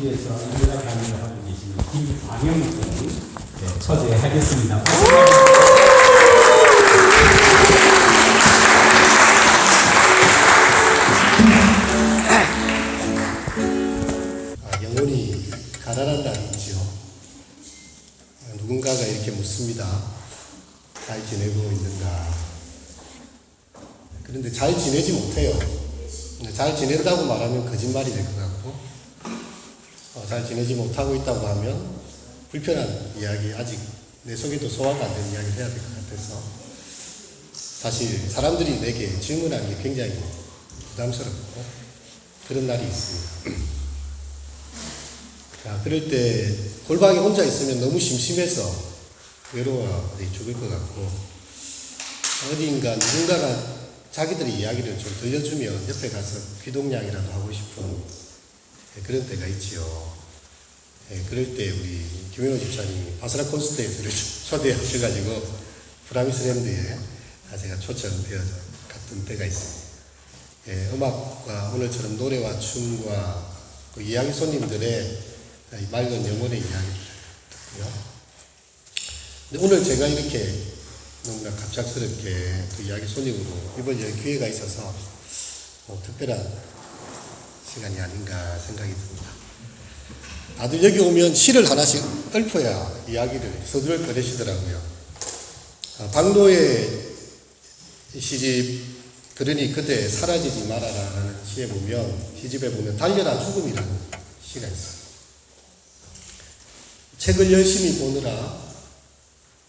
진주에서 인문학 강의를 하고 계시는 김광영 님 네, 초대하겠습니다. 아, 영혼이 가난한 날이 있지요. 아, 누군가가 이렇게 묻습니다. 잘 지내고 있는가? 그런데 잘 지내지 못해요. 잘 지낸다고 말하면 거짓말이 될 것 같고, 어, 잘 지내지 못하고 있다고 하면 불편한 이야기, 아직 내 속에도 소화가 안 된 이야기를 해야 될 것 같아서, 사실 사람들이 내게 질문하는 게 굉장히 부담스럽고, 그런 날이 있습니다. 자, 그럴 때 골방에 혼자 있으면 너무 심심해서 외로워 죽을 것 같고 어디인가 누군가가 자기들의 이야기를 좀 들려주면 옆에 가서 귀동냥이라도 하고 싶은 예, 그런 때가 있지요. 예, 그럴 때 우리 김현호 집사님이 바스라 콘서트에 저를 초대하셔가지고 브라미스랜드에 제가 초청되어 갔던 때가 있습니다. 예, 음악과 오늘처럼 노래와 춤과 그 이야기 손님들의 이 맑은 영혼의 이야기를 듣고요. 근데 오늘 제가 이렇게 뭔가 갑작스럽게 그 이야기 손님으로 이번 여기 기회가 있어서 뭐 특별한 시간이 아닌가 생각이 듭니다. 다들 여기 오면 시를 하나씩 읊어야 이야기를 서두를 거내시더라고요. 아, 박노의 시집 그러니 그대 사라지지 말아라라는 시에 보면 시집에 보면 달려라 죽음이라는 시가 있어요. 책을 열심히 보느라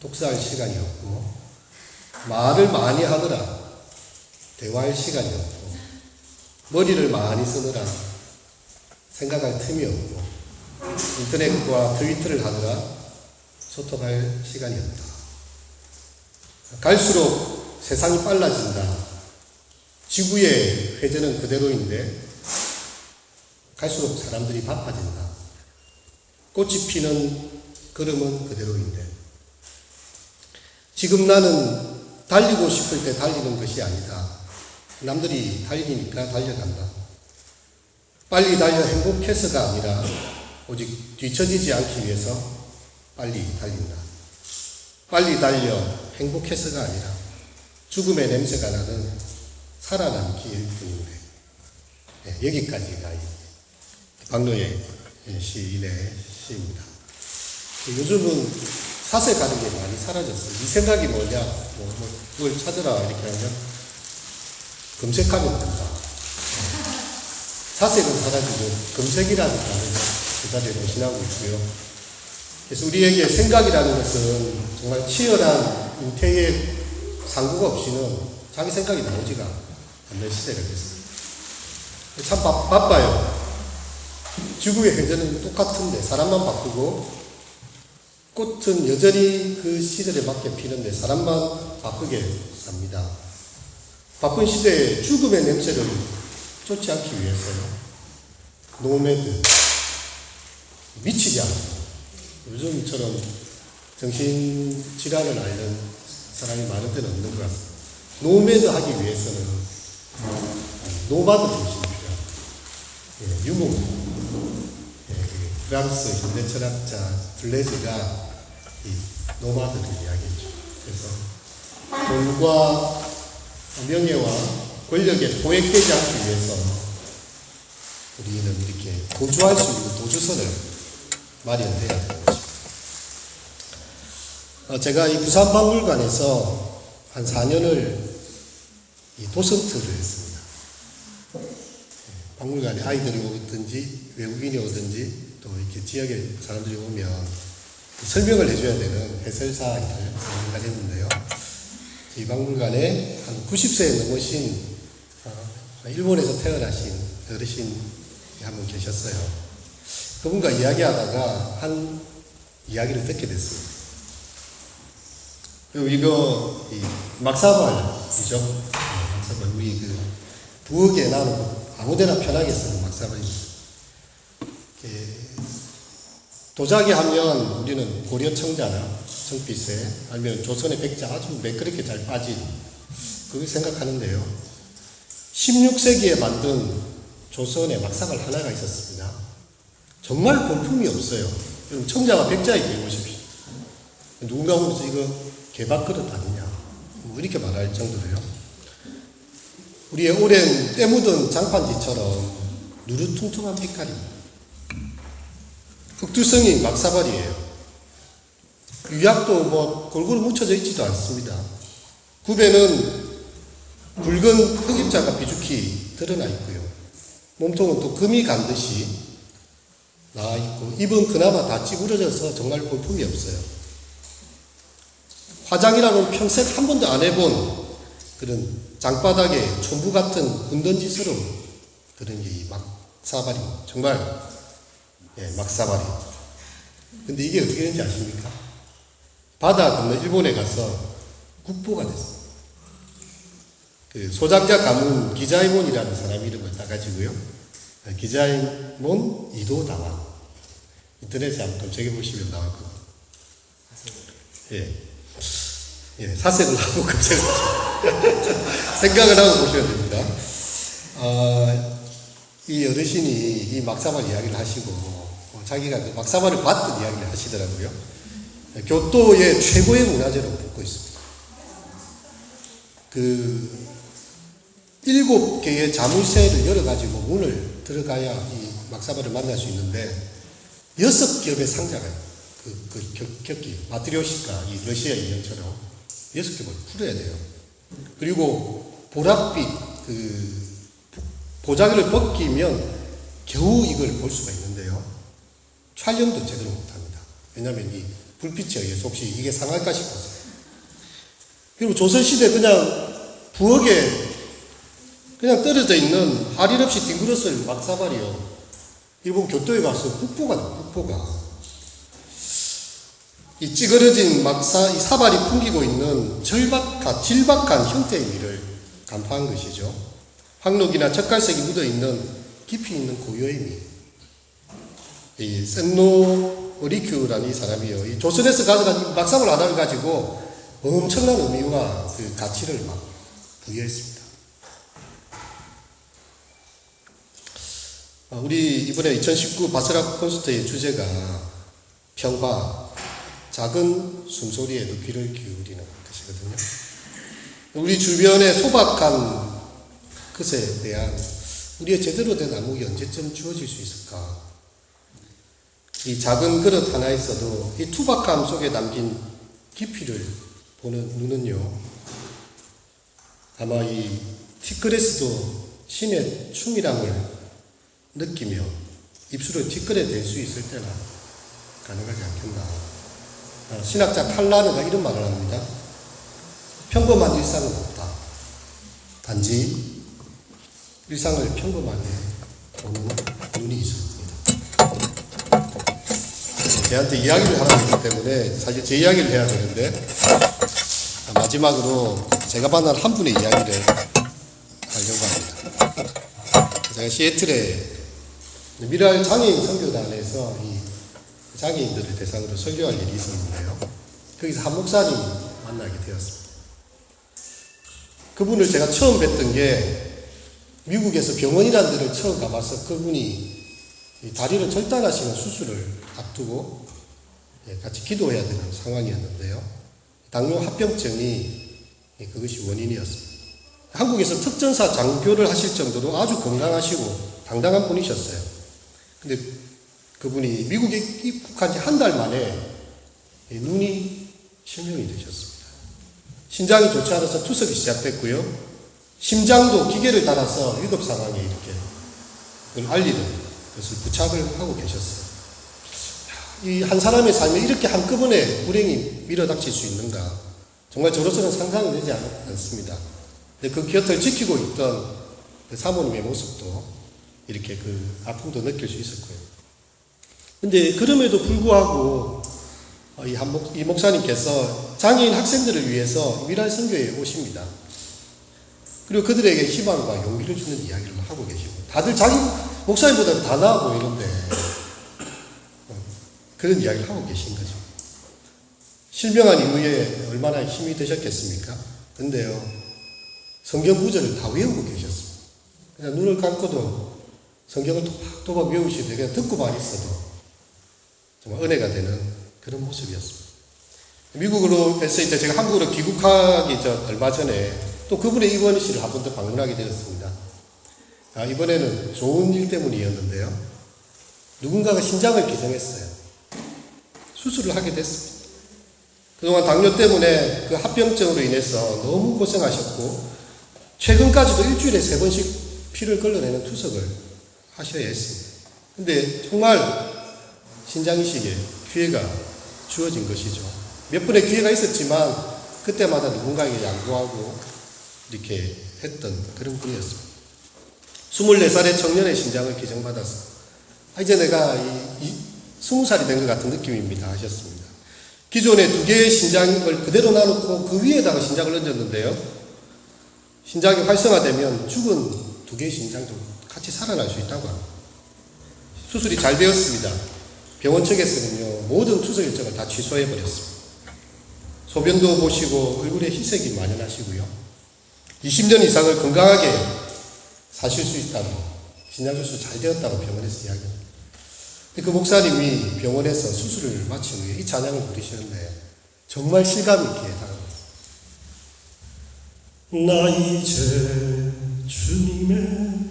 독서할 시간이 없고 말을 많이 하느라 대화할 시간이 없고 머리를 많이 쓰느라 생각할 틈이 없고 인터넷과 트위터를 하느라 소통할 시간이 없다. 갈수록 세상이 빨라진다. 지구의 회전은 그대로인데 갈수록 사람들이 바빠진다. 꽃이 피는 걸음은 그대로인데 지금 나는 달리고 싶을 때 달리는 것이 아니다. 남들이 달리니까 달려간다. 빨리 달려 행복해서가 아니라 오직 뒤처지지 않기 위해서 빨리 달린다. 빨리 달려 행복해서가 아니라 죽음의 냄새가 나는 살아남기일 뿐인데 네, 여기까지가 이 박노의 시인의 시입니다. 요즘은 사세 가는 게 많이 사라졌어요. 이 생각이 뭐냐? 뭐, 뭐 그걸 찾으라 이렇게 하면 검색하면 된다. 사색은 사라지고 검색이라는 단어가 그 자리에 대신하고 있고요. 그래서 우리에게 생각이라는 것은 정말 치열한 인태의 상구가 없이는 자기 생각이 나오지가 않는 시대가 됐습니다. 참 바, 바빠요. 지구의 회전은 똑같은데 사람만 바꾸고 꽃은 여전히 그 시절에 맞게 피는데 사람만 바쁘게 삽니다. 바쁜 시대에 죽음의 냄새를 쫓지 않기 위해서요. 노매드 미치지 않고 요즘처럼 정신질환을 앓는 사람이 많은 데는 없는 것 같습니다. 노매드 하기 위해서는 노마드 정신이 필요합니다. 예, 유목 예, 그 프랑스 현대 철학자 둘레즈가 이 노마드를 이야기했죠. 그래서 돈과 명예와 권력에 포획되지 않기 위해서 우리는 이렇게 도주할 수 있는 도주선을 마련해야 되는 것입니다. 어, 제가 이 부산박물관에서 한 4년을 이 도슨트를 했습니다. 박물관에 아이들이 오든지 외국인이 오든지 또 이렇게 지역에 사람들이 오면 설명을 해줘야 되는 해설사 일을 4년간 했는데요. 이 박물관에 한 90세 넘으신 어, 일본에서 태어나신 어르신이 한분 계셨어요. 그분과 이야기하다가 한 이야기를 듣게 됐습니다. 그리고 이거 이 막사발이죠. 네, 막사발 우리 그 부엌에 나누고 아무데나 편하게 쓰는 막사발입니다. 도자기 하면 우리는 고려 청자나 청빛에 아니면 조선의 백자 아주 매끄럽게 잘 빠진 그걸 생각하는데요. 16세기에 만든 조선에 막사발 하나가 있었습니다. 정말 볼품이 없어요. 여러분 청자가 백자에 기보십시오. 누군가 보면서 이거 개밥 그릇 아니냐 뭐 이렇게 말할 정도로요. 우리의 오랜 때 묻은 장판지처럼 누르퉁퉁한 빛깔입니다. 흑두성이 막사발이에요. 유약도 뭐 골고루 묻혀져 있지도 않습니다. 굽에는 붉은 흑입자가 비죽히 드러나 있고요. 몸통은 또 금이 간 듯이 나와 있고 입은 그나마 다 찌그러져서 정말 볼품이 없어요. 화장이라고는 평생 한 번도 안 해본 그런 장바닥에 촌부 같은 군던지스러운 그런 이 막사발이 정말 예, 막사발이. 근데 이게 어떻게 되는지 아십니까? 바다 건너 일본에 가서 국보가 됐어요. 그 소장자 가문 기자이몬이라는 사람 이름을 따가지고요. 기자이몬 이도다왕. 인터넷에 한번 검색해보시면 나올 겁니다. 예. 예, 사색을 하고 검색을 생각을 하고 보셔야 됩니다. 아, 이 어르신이 이 막사발 이야기를 하시고 어, 자기가 그 막사발을 봤던 이야기를 하시더라고요. 교토의 최고의 문화재로 뽑고 있습니다. 그 일곱 개의 자물쇠를 열어가지고 문을 들어가야 이 막사발을 만날 수 있는데 여섯 겹의 상자가 그, 그 격, 격기 마트리오시카 이 러시아 인형처럼 여섯 겹을 풀어야 돼요. 그리고 보랏빛 그 보자기를 벗기면 겨우 이걸 볼 수가 있는데요. 촬영도 제대로 못합니다. 왜냐하면 이 불빛에 의해서 혹시 이게 상할까 싶어서. 그리고 조선시대 그냥 부엌에 그냥 떨어져 있는 할일 없이 뒹굴었을 막사발이요. 일본 교토에 가서 나 국보가. 이 찌그러진 막사, 이 사발이 풍기고 있는 절박한, 질박한 형태의 미를 간파한 것이죠. 황록이나 젓갈색이 묻어 있는 깊이 있는 고요의 미. 이 센노 오리큐라는 이 사람이요. 이 조선에서 가져간 이 막사발 하나를 가지고 엄청난 의미와 그 가치를 막 부여했습니다. 아, 우리 이번에 2019 바스락 콘서트의 주제가 평화, 작은 숨소리에도 귀를 기울이는 것이거든요. 우리 주변의 소박한 것에 대한 우리의 제대로 된 안목이 언제쯤 주어질 수 있을까? 이 작은 그릇 하나 있어도 이 투박함 속에 담긴 깊이를 보는 눈은요. 아마 이 티크레스도 신의 충이람을 느끼며 입술을 티끌에 댈 수 있을 때나 가능하지 않겠나. 아, 신학자 칼라르가 이런 말을 합니다. 평범한 일상은 없다. 단지 일상을 평범하게 보는 눈이 있습니다. 제한테 이야기를 하라고 했기 때문에 사실 제 이야기를 해야 되는데 아, 마지막으로 제가 만난 한 분의 이야기를 하려고 합니다. 제가 시애틀에 미랄 장애인 선교단에서 이 장애인들을 대상으로 설교할 일이 있었는데요. 거기서 한 목사님 만나게 되었습니다. 그분을 제가 처음 뵀던 게 미국에서 병원이라는 데를 처음 가봐서 그분이 이 다리를 절단하시는 수술을 앞두고 예, 같이 기도해야 되는 상황이었는데요. 당뇨 합병증이 예, 그것이 원인이었습니다. 한국에서 특전사 장교를 하실 정도로 아주 건강하시고 당당한 분이셨어요. 근데 그분이 미국에 입국한 지 한 달 만에 이 눈이 실명이 되셨습니다. 신장이 좋지 않아서 투석이 시작됐고요. 심장도 기계를 달아서 위급 상황에 이렇게 알리는 것을 부착을 하고 계셨어요. 이 한 사람의 삶에 이렇게 한꺼번에 불행이 밀어닥칠 수 있는가? 정말 저로서는 상상이 되지 않- 않습니다. 근데 그 곁을 지키고 있던 그 사모님의 모습도 이렇게 그 아픔도 느낄 수 있었고요. 근데 그럼에도 불구하고 어, 이, 한 목, 이 목사님께서 장애인 학생들을 위해서 미랄 선교에 오십니다. 그리고 그들에게 희망과 용기를 주는 이야기를 하고 계시고 다들 자기 목사님보다 다 나아 보이는데 어, 그런 이야기를 하고 계신 거죠. 실명한 이후에 얼마나 힘이 되셨겠습니까? 근데요, 성경 구절을 다 외우고 계셨습니다. 그냥 눈을 감고도 성경을 또박또박 외우시되 그냥 듣고만 있어도 정말 은혜가 되는 그런 모습이었습니다. 미국으로 해서 이제 제가 한국으로 귀국하기 전 얼마 전에 또 그분의 입원실을 한 번 더 방문하게 되었습니다. 아, 이번에는 좋은 일 때문이었는데요. 누군가가 신장을 기증했어요. 수술을 하게 됐습니다. 그동안 당뇨 때문에 그 합병증으로 인해서 너무 고생하셨고, 최근까지도 일주일에 세 번씩 피를 걸러내는 투석을 하셔야 했습니다. 근데 정말 신장이식에 기회가 주어진 것이죠. 몇 번의 기회가 있었지만, 그때마다 누군가에게 양보하고 이렇게 했던 그런 분이었습니다. 24살의 청년의 신장을 기증받아서, 아, 이제 내가 이, 이 20살이 된 것 같은 느낌입니다. 하셨습니다. 기존에 두 개의 신장을 그대로 놔놓고 그 위에다가 신장을 얹었는데요. 신장이 활성화되면 죽은 두 개의 신장도 같이 살아날 수 있다고 합니다. 수술이 잘 되었습니다. 병원 측에서는요, 모든 투석 일정을 다 취소해버렸습니다. 소변도 보시고 얼굴에 희색이 만연하시고요. 20년 이상을 건강하게 사실 수 있다고, 신장 수술 잘 되었다고 병원에서 이야기합니다. 그 목사님이 병원에서 수술을 마친 후에 이 찬양을 부르시는데 정말 실감 있게 다가갔어요. 나 이제 주님의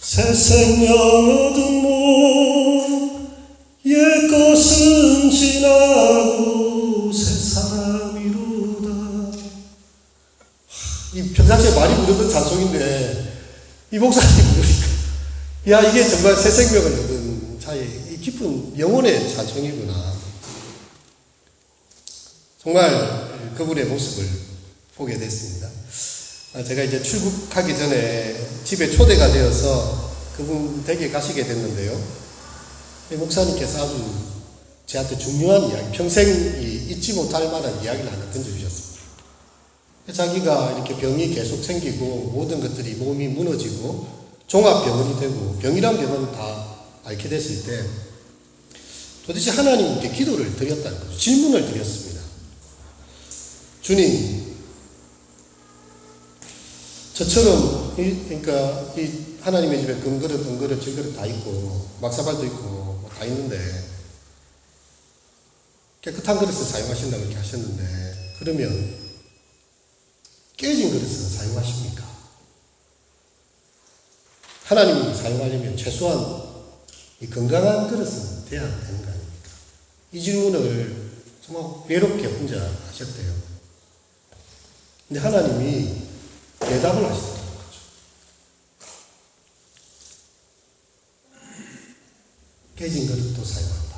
새 생명 얻은 몸 옛 것은 지나고 새 사람이로다 이 평상시에 많이 부르던 찬송인데 이 목사님 부르니까. 야 이게 정말 새 생명을 얻은 자의 이 깊은 영혼의 찬송이구나. 정말 그분의 모습을 보게 됐습니다. 아, 제가 이제 출국하기 전에 집에 초대가 되어서 그분 댁에 가시게 됐는데요. 이 목사님께서 아주 저한테 중요한 이야기 평생 이 잊지 못할 만한 이야기를 하나 던져주셨습니다 자기가 이렇게 병이 계속 생기고 모든 것들이 몸이 무너지고 종합병원이 되고 병이란 병은 다 앓게 됐을 때 도대체 하나님께 기도를 드렸다는 거죠. 질문을 드렸습니다. 주님, 저처럼 이, 그러니까 이 하나님의 집에 금그릇, 은그릇, 질그릇 다 있고 막사발도 있고 뭐다 있는데 깨끗한 그릇을 사용하신다고 이렇게 하셨는데 그러면 깨진 그릇은 사용하십니까? 하나님이 사용하려면 최소한 이 건강한 그릇은 돼야 되는 거 아닙니까? 이 질문을 정말 외롭게 혼자 하셨대요. 근데 하나님이 대답을 하시더라는 거죠. 깨진 그릇도 사용한다.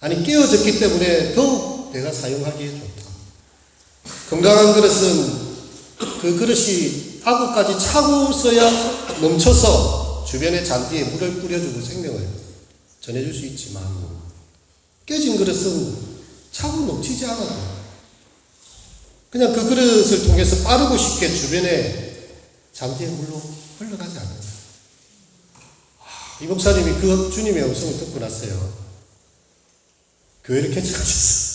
아니, 깨어졌기 때문에 더욱 내가 사용하기에 좋다. 건강한 그릇은 그 그릇이 아구까지 차고서야 넘쳐서 주변의 잔디에 물을 뿌려주고 생명을 전해줄 수 있지만 깨진 그릇은 차고 넘치지 않아도 그냥 그 그릇을 통해서 빠르고 쉽게 주변에 잔디의 물로 흘러가지 않는다. 아, 이 목사님이 그 주님의 음성을 듣고 났어요. 교회를 개척하셨어요.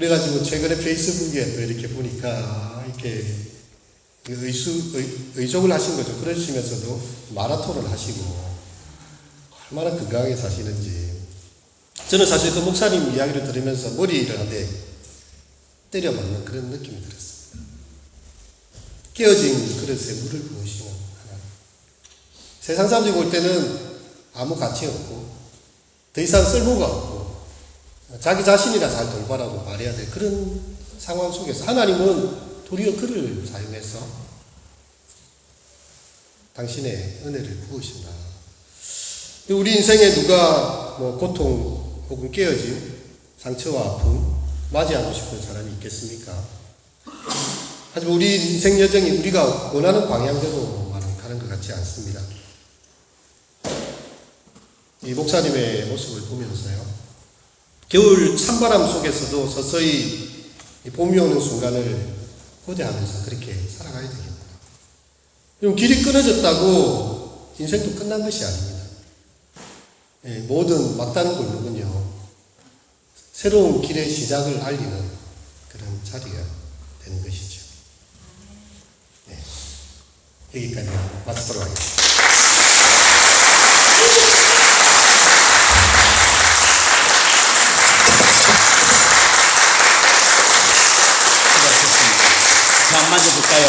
그래가지고 최근에 페이스북에 또 이렇게 보니까 이렇게 의수, 의, 의족을 하신 거죠. 그러시면서도 마라톤을 하시고 얼마나 건강하게 사시는지. 저는 사실 그 목사님 이야기를 들으면서 머리를 한 대 때려 맞는 그런 느낌이 들었습니다. 깨어진 그릇에 물을 부으시는 하나님. 세상 사람들이 볼 때는 아무 가치 없고 더 이상 쓸모가 없고 자기 자신이나 잘 돌봐라고 말해야 될 그런 상황 속에서 하나님은 도리어 그를 사용해서 당신의 은혜를 부으신다. 우리 인생에 누가 뭐 고통 혹은 깨어짐, 상처와 아픔 맞이하고 싶은 사람이 있겠습니까? 하지만 우리 인생 여정이 우리가 원하는 방향대로만 가는 것 같지 않습니다. 이 목사님의 모습을 보면서요. 겨울 찬바람 속에서도 서서히 봄이 오는 순간을 고대하면서 그렇게 살아가야 되겠구나. 그럼 길이 끊어졌다고 인생도 끝난 것이 아닙니다. 예, 모든 막다른 골목은요, 새로운 길의 시작을 알리는 그런 자리가 되는 것이죠. 예. 여기까지 마치도록 하겠습니다. 한번 만져볼까요?